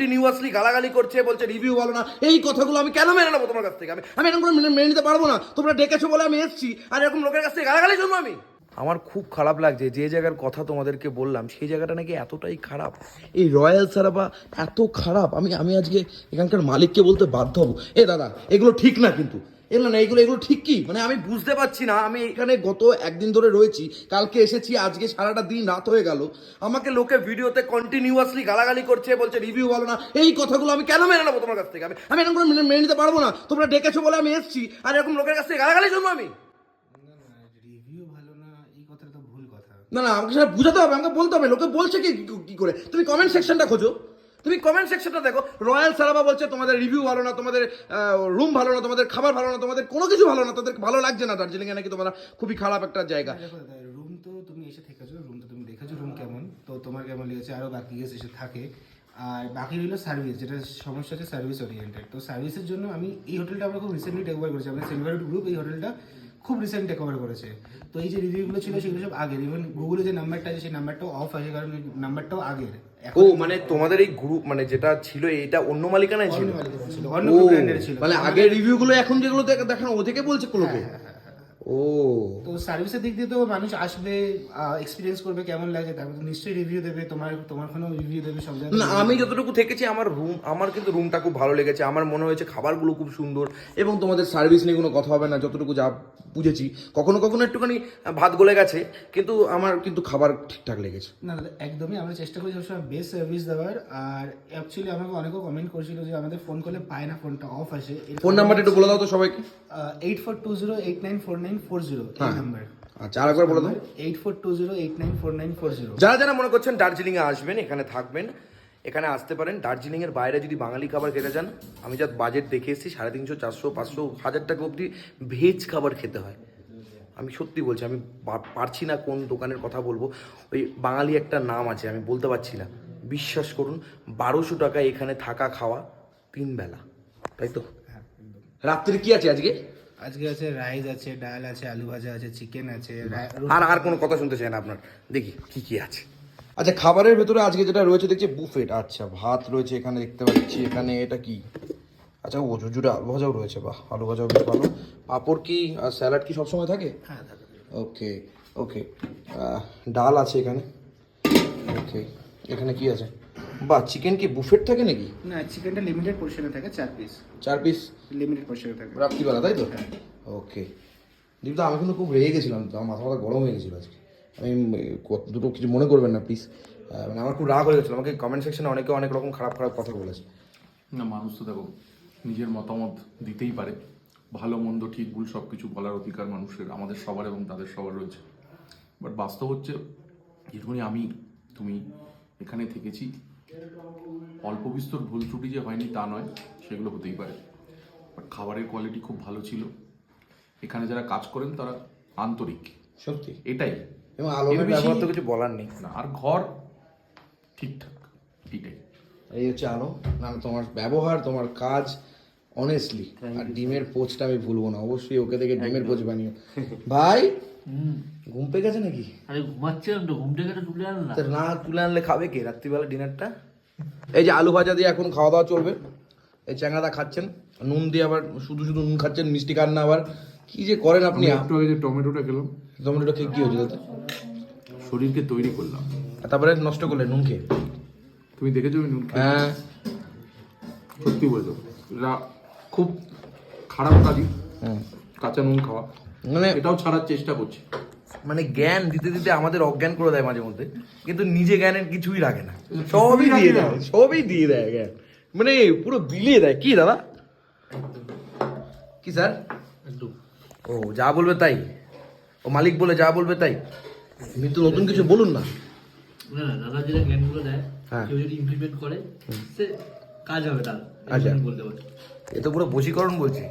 Continuously গালাগালি করছে বলছে রিভিউ ভালো না। এই কথাগুলো আমি কেন মেনে নেব তোমার কাছ থেকে? আমি আমি এরকম করে মেনে- নিতে পারব না। তোমরা ডেকেছো বলে আমি এসেছি আর এরকম লোকের কাছ থেকে গালাগালি শুনব আমি। আমার খুব খারাপ লাগছে যে জায়গার কথা তোমাদেরকে বললাম সেই জায়গাটা নাকি এতটাই খারাপ। এই রয়্যাল সারাবা এত খারাপ। আমি আমি আজকে এখানকার মালিককে বলতে বাধ্য হব। এ দাদা এগুলো ঠিক না কিন্তু। এগুলো না এগুলো এগুলো ঠিক কি? মানে আমি বুঝতে পারছি না আমি এখানে গত একদিন ধরে রয়েছি কালকে এসেছি আজকে সারাটা দিন রাত হয়ে গেল। আমাকে লোকে ভিডিওতে কন্টিনিউয়াসলি গালাগালি করছে বলছে রিভিউ ভালো না। এই কথাগুলো আমি কেন মেনে নেব তোমার কাছ থেকে? আমি আমি এরকম করে মেনে- মেনে নিতে পারব না। তোমরা ডেকেছো বলে আমি এসেছি আর এরকম লোকের কাছ থেকে গালাগালি শুনব আমি? না এই কথাটা ভুল কথা। না না আমাকে সেটা বুঝাতে হবে আমাকে বলতে হবে। লোকে বলছে কি- কি করে? তুমি কমেন্ট সেকশনটা খোঁজো। তুমি কমেন্ট সেকশনটা দেখো রয়্যাল সারাবা বলছে তোমাদের রিভিউ ভালো না, তোমাদের রুম ভালো না, তোমাদের খাবার ভালো না, তোমাদের কোনো কিছু ভালো না তাদের ভালো লাগছে না দার্জিলিংয়ে নাকি তোমরা খুবই খারাপ একটা জায়গা। রুম তো তুমি এসে থেকেছো রুম তো তুমি দেখেছ রুম কেমন? তো তোমার কেমন লেগেছে? আরও বাকি গেস্ট এসে থাকে। আর বাকি রইল সার্ভিস যেটা সমস্যা হচ্ছে সার্ভিস ওরিয়েন্টেড তো সার্ভিসের জন্য আমি এই হোটেলটা আমরা খুব রিসেন্টলি টেক করেছি। আমাদের সিলভারউড গ্রুপ এই হোটেলটা খুব রিসেন্ট টেক ওভার করেছে। তো এই যে রিভিউগুলো ছিল সেগুলো সব আগের। ইভেন গুগলে যে নাম্বারটা আছে সেই নাম্বারটাও অফ আছে কারণ নাম্বারটাও আগের। ও মানে তোমাদের এই গ্রুপ মানে যেটা ছিল এটা অন্য মালিকানায় ছিল? অন্য ব্র্যান্ডের ছিল মানে আগের রিভিউগুলো এখন যেগুলো দেখানো ও থেকে বলছে লোকে ও। তো সার্ভিসের দিক দিয়ে তো মানুষ আসবে এক্সপিরিয়েন্স করবে কেমন লাগে তারপর তো নিশ্চয়ই রিভিউ দেবে তোমার তোমার কোনো রিভিউ দেবে সব জায়গায় না আমি যতটুকু থেকেছি আমার রুম আমার কিন্তু রুমটা খুব ভালো লেগেছে। আমার মনে হয়েছে খাবারগুলো খুব সুন্দর এবং তোমাদের সার্ভিস নিয়ে কোনো কথা হবে না যতটুকু যা বুঝেছি। কখনো কখনো একটুখানি ভাত গলে গেছে কিন্তু আমার কিন্তু খাবার ঠিকঠাক লেগেছে। না একদমই আমরা চেষ্টা করি সবসময় বেস্ট সার্ভিস দেওয়ার। আর অ্যাকচুয়ালি আমাকে অনেকেও কমেন্ট করেছিল যে আমাদের ফোন করলে পায় না ফোনটা অফ আসে। ফোন নাম্বারটা একটু বলে দাও তো সবাইকে। Eight four two zero eight nine four nine four zero এই। নাম্বার আচ্ছা আরেকবার বলে দাও। Eight four two zero eight nine four nine four zero যারা যারা মনে করছেন দার্জিলিংয়ে আসবেন এখানে থাকবেন এখানে আসতে পারেন। দার্জিলিংয়ের বাইরে যদি বাঙালি খাবার খেতে চান আমি যা বাজেট দেখে এসেছি সাড়ে তিনশো চারশো পাঁচশো হাজার টাকা অবধি ভেজ খাবার খেতে হয়। আমি সত্যি বলছি আমি পারছি না কোন দোকানের কথা বলব। ওই বাঙালি একটা নাম আছে আমি বলতে পারছি না। বিশ্বাস করুন বারোশো টাকা এখানে থাকা খাওয়া তিন বেলা। তাই তো? হ্যাঁ রাত্রে কি আছে আজকে? আজকে আছে রাইস আছে ডাল আছে আলু ভাজা আছে চিকেন আছে আর আর কোনো কথা শুনতে চাই না আপনার? দেখি কি কি আছে। আচ্ছা খাবারের ভেতরে আজকে যেটা রয়েছে দেখছি বুফেট। আচ্ছা ভাত রয়েছে এখানে দেখতে পাচ্ছি এখানে এটা কি? আচ্ছা ও জুজুরে আলু ভাজাও রয়েছে বাহ আলু ভাজাও বেশ ভালো। পাঁপড় কি আর স্যালাড কি সবসময় থাকে? হ্যাঁ ওকে ওকে ডাল আছে এখানে। ওকে এখানে কি আছে? বাহ চিকেন কি বুফেট থাকে নাকি? না চিকেনটা লিমিটেড পোর্শনে থাকে চার পিস চার পিস লিমিটেড পোর্শনে থাকে। রাত্রিবেলা তাই তো? ওকে। দীপদা আমি কিন্তু খুব রেগে গেছিলাম তো আমার মাথা মাথা গরম হয়ে গেছিল আজকে। আমি দুটো কিছু মনে করবেন না প্লিজ মানে আমার খুব রাগ হয়ে গেছিল আমাকে কমেন্ট সেকশনে অনেকে অনেক রকম খারাপ খারাপ কথা বলেছে। না মানুষ তো দেখো নিজের মতামত দিতেই পারে। ভালো মন্দ ঠিক ভুল সব কিছু বলার অধিকার মানুষের আমাদের সবার এবং তাদের সবার রয়েছে। বাট বাস্তব হচ্ছে যেটুকুনি আমি তুমি এখানে থেকেছি অল্প বিস্তর ভুল ত্রুটি যে হয়নি তা নয় সেগুলো হতেই পারে। বাট খাবারের কোয়ালিটি খুব ভালো ছিল। এখানে যারা কাজ করেন তারা আন্তরিক। সত্যি? এটাই। এবং আলোর ব্যবহার তো কিছু বলার নেই। না আর ঘর ঠিকঠাক এটাই। এই হচ্ছে আলো। না না, তোমার ব্যবহার তোমার কাজ অনেস্টলি আর ডিমের পোচটা আমি ভুলবো না। অবশ্যই ওকে দেখে ডিমের পোচ বানিও। ভাই ঘুম পেয়ে গেছে নাকি? আরে ঘুমাচ্ছিলাম তো ঘুম থেকে তুলে আন না। না তুলে আনলে খাবে কে? রাত্রিবেলা ডিনারটা? এই যে আলু ভাজা দিয়ে এখন খাওয়া দাওয়া চলবে। এই চ্যাংড়াদা খাচ্ছেন। নুন দিয়ে আবার শুধু শুধু নুন খাচ্ছেন মিষ্টি খান না আবার। কি যে করেন আপনি? একটু আগে যে টমেটোটা খেলাম। টমেটোটা খেয়ে কি হয়েছে শরীরকে তৈরি করলাম। তারপরে নষ্ট করলে নুন খেয়ে? তুমি দেখেছ আমি নুন? হ্যাঁ। সত্যি বলছো। এটা খুব খারাপ কাজই। কাঁচা নুন খাওয়া। মানে এটাও ছাড়ার চেষ্টা করছি। মানে জ্ঞান দিতে দিতে আমাদের অজ্ঞান করে দেয় মাঝে মধ্যে। কিন্তু নিজে জ্ঞানের কিছুই রাখে না। সবই দিয়ে দেয় সবই দিয়ে দেয় জ্ঞান। মানে পুরো বিলিয়ে দেয়। কি দাদা? কি স্যার? একদম। ও যা বলবে তাই? ও মালিক বলে যা বলবে তাই? তো নতুন কিছু বলুন না। না না দাদা যেটা জ্ঞানগুলো দেয় হ্যাঁ। কেউ যদি ইমপ্লিমেন্ট করে সে কাজ হবে তার। আচ্ছা। বলতে এ তো পুরো বশীকরণ বলছে।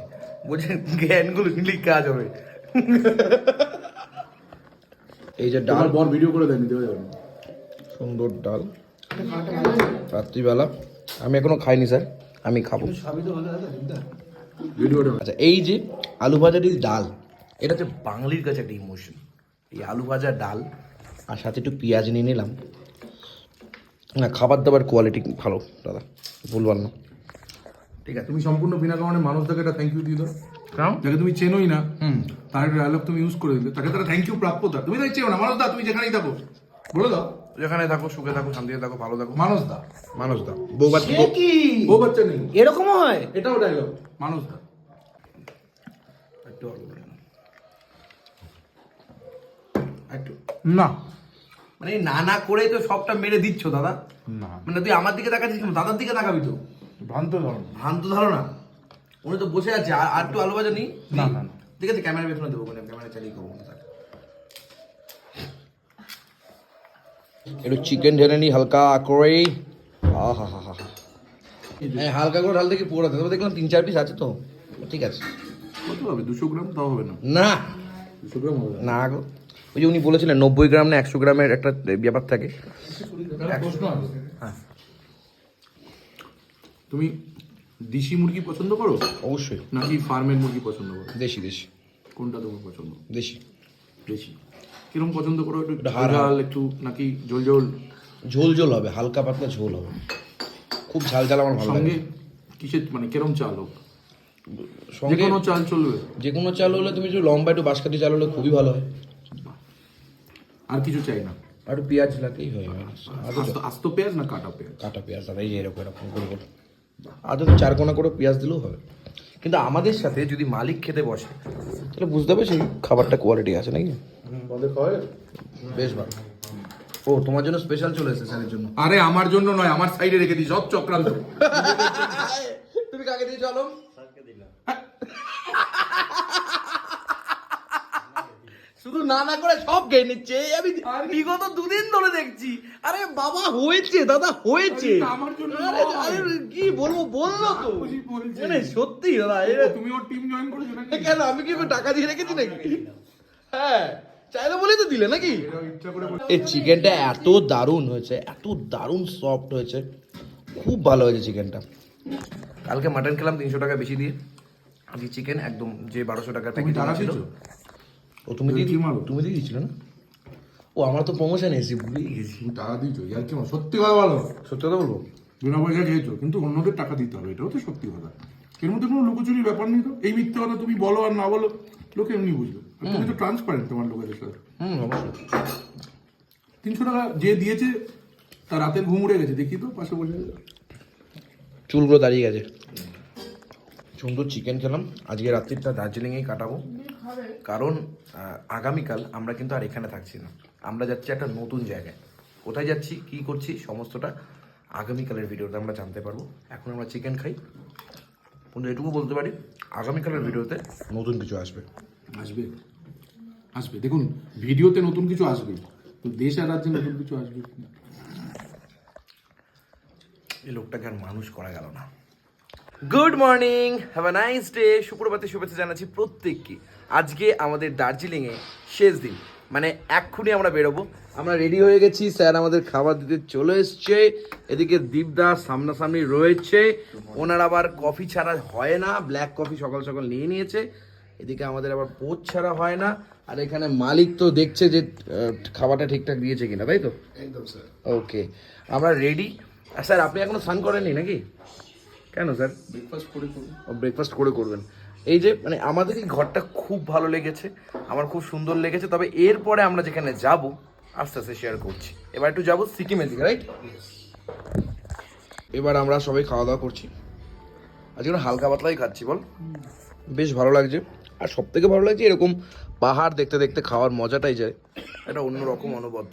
বলছে জ্ঞানগুলো নিলেই কাজ হবে। এই যে ডাল বর ভিডিও করে দেওয়া সুন্দর ডাল। রাত্রিবেলা। আমি এখনও খাইনি স্যার। আমি খাব। ভিডিওটা আচ্ছা এই যে আলু ভাজার এই ডাল এটা হচ্ছে বাঙালির কাছে একটা ইমোশন এই আলু ভাজা ডাল আর সাথে একটু পেঁয়াজ নিয়ে নিলাম। না খাবার দাবার কোয়ালিটি ভালো দাদা ভুলবার না। ঠিক আছে তুমি সম্পূর্ণ বিনা কারণে মানুষটাকে একটা থ্যাংক ইউ দিয়ে দাও। কারণ? যাকে তুমি চেনোই না তার ডায়লগ তুমি ইউজ করে দিলে। তাকে তারা থ্যাংক ইউ প্রাপ্য তার। তুমি তাই চেনো না মানুষ দা তুমি যেখানেই থাকো। বলে দাও। যেখানে থাকো সুখে থাকো শান্তিতে থাকো ভালো থাকো মানুষ দা। মানুষ দা। বউ বাচ্চা বউ- বাচ্চা নেই। এরকমও হয়? এটাও ডায়লগ মানুষ দা। একটু করে। একটু না। মানে এই না না করেই তো সবটা মেরে দিচ্ছ দাদা। না। মানে তুই আমার দিকে তাকাচ্ছিস কেন? দাদার দিকে তাকাবি তো। ভ্রান্ত ধরন ভ্রান্ত ধারণা। উনি তো বসে আছে। আর আর একটু আলু ভাজা নি? না, না, না। ঠিক আছে ক্যামেরা পেছনে দেবো মানে ক্যামেরা চালিয়ে করব একটু চিকেন ঢেলে নি হালকা করে। আহা হা হা হ্যাঁ হালকা করে ঢালতে কি পুরো তবে দেখলাম তিন চার পিস আছে তো। ঠিক আছে। কত হবে? দুশো গ্রাম তাও হবে না। না। দুশো গ্রাম হবে। না গো। ওই যে উনি বলেছিলেন নব্বই গ্রাম না একশো গ্রামের একটা ব্যাপার থাকে। হ্যাঁ। তুমি দেশি মুরগি পছন্দ করো? অবশ্যই। নাকি ফার্মের মুরগি পছন্দ করো? দেশি দেশি। কোনটা তোমার পছন্দ? দেশি। বেশি কীরকম পছন্দ করো? একটু ঝাল একটু নাকি ঝোল ঝোল ঝোল ঝোল হবে হালকা পাতলা ঝোল হবে। খুব ঝাল ঝাল আমার ভালো লাগে। কিসের মানে কিরম চাল হোক? যে কোনো চাল চলবে। যে কোনো চাল হলে তুমি একটু লম্বা একটু বাঁশকাঠি চাল হলে খুবই ভালো হয়। আর কিছু চাই না? আর পেঁয়াজ লাগলেই হয় আর তো আস্ত পেঁয়াজ না কাটা পেঁয়াজ? কাটা পেঁয়াজ দাদা এই এরকম এরকম করে করে। আর তো চার কোনা করে পেঁয়াজ দিলেও হবে। কিন্তু আমাদের সাথে যদি মালিক খেতে বসে তাহলে বুঝতে হবে সেই খাবারটা কোয়ালিটি আছে নাকি? আমাদের বেশ ভালো। ও তোমার জন্য স্পেশাল চলে এসেছে স্যারের জন্য। আরে আমার জন্য নয় আমার সাইডে রেখে দিই সব চক্রান্ত। তুমি কাকে দিয়ে চলো শুধু না না করে সব খেয়ে নিচ্ছে। আমি বিগত দুদিন ধরে দেখছি। আরে বাবা হয়েছে দাদা হয়েছে। আরে, আমার জন্য আরে, কি বলব বলল তো। মানে সত্যি দাদা তুমি ওর টিম জয়েন করেছ নাকি? কেন আমি কি ওকে টাকা দিয়ে রেখেছি নাকি? হ্যাঁ। চাইলে বলেই তো দিলে নাকি? এই চিকেনটা এত দারুণ হয়েছে এত দারুণ সফট হয়েছে। খুব ভালো হয়েছে চিকেনটা। কালকে মাটন খেলাম তিনশো টাকা বেশি দিয়ে। আজকে চিকেন একদম যে বারোশো টাকার প্যাকেট ছিল? ও তুমি দিয়ে? তুমি দিয়ে দিয়েছিলে না? ও আমার তো প্রমোশন এসেছি ভুলেই গেছি টাকা দিয়েছ ইয়ার কি সত্যি কথা বলো। সত্যি কথা বলব? বিনা পয়সা খেয়েছো কিন্তু অন্যদের টাকা দিতে হবে এটাও তো সত্যি কথা। এর মধ্যে কোনো লুকোচুরির ব্যাপার নেই তো? এই মিথ্যে কথা তুমি বলো আর না বলো লোকে এমনি বুঝবে। তুমি তো ট্রান্সপারেন্ট তোমার লোকেদের সাথে। হুম অবশ্যই। তিনশো টাকা যে দিয়েছে তার রাতের ঘুম উড়ে গেছে দেখি তো পাশে বসে চুলগুলো দাঁড়িয়ে গেছে। সুন্দর চিকেন খেলাম। আজকে রাত্রিটা দার্জিলিংয়েই কাটাবো। কারণ আগামীকাল আমরা কিন্তু আর এখানে থাকছি না। আমরা যাচ্ছি একটা নতুন জায়গায়। কোথায় যাচ্ছি কি করছি সমস্তটা আগামীকালের ভিডিওতে আমরা জানতে পারব। এখন আমরা চিকেন খাই। কিন্তু এটুকু বলতে পারি আগামীকালের ভিডিওতে নতুন কিছু আসবে। আসবে। আসবে। দেখুন, ভিডিওতে নতুন কিছু আসবে। তো দেশ আর রাজ্যে নতুন কিছু আসবে। এই লোকটাকে আর মানুষ করা গেল না। Good morning have a nice day সুপ্রভাতে শুভেচ্ছা জানাচ্ছি প্রত্যেককে। আজকে আমাদের দার্জিলিংয়ে শেষ দিন। মানে এক্ষুনি আমরা বেরোবো। আমরা রেডি হয়ে গেছি। স্যার আমাদের খাবার দিতে চলে এসছে। এদিকে দীপদা সামনাসামনি রয়েছে। ওনার আবার কফি ছাড়া হয় না। ব্ল্যাক কফি সকাল সকাল নিয়ে নিয়েছে। এদিকে আমাদের আবার পোচ ছাড়া হয় না। আর এখানে মালিক তো দেখছে যে খাবারটা ঠিকঠাক দিয়েছে কিনা তাই তো? একদম স্যার। ওকে আমরা রেডি স্যার আপনি এখনও স্নান করেননি নাকি? কেন স্যার? ব্রেকফাস্ট করে করুন। ব্রেকফাস্ট করে করবেন। এই যে মানে আমাদের এই ঘরটা খুব ভালো লেগেছে আমার খুব সুন্দর লেগেছে তবে এরপরে আমরা যেখানে যাব আস্তে আস্তে শেয়ার করছি। এবার একটু যাব সিকিমের দিকে রাইট এবার আমরা সবাই খাওয়া দাওয়া করছি। আজকে একটু হালকা পাতলাই খাচ্ছি বল। বেশ ভালো লাগছে। আর সব থেকে ভালো লাগছে এরকম পাহাড় দেখতে দেখতে খাওয়ার মজাটাই যায়। এটা অন্যরকম অনুবদ্ধ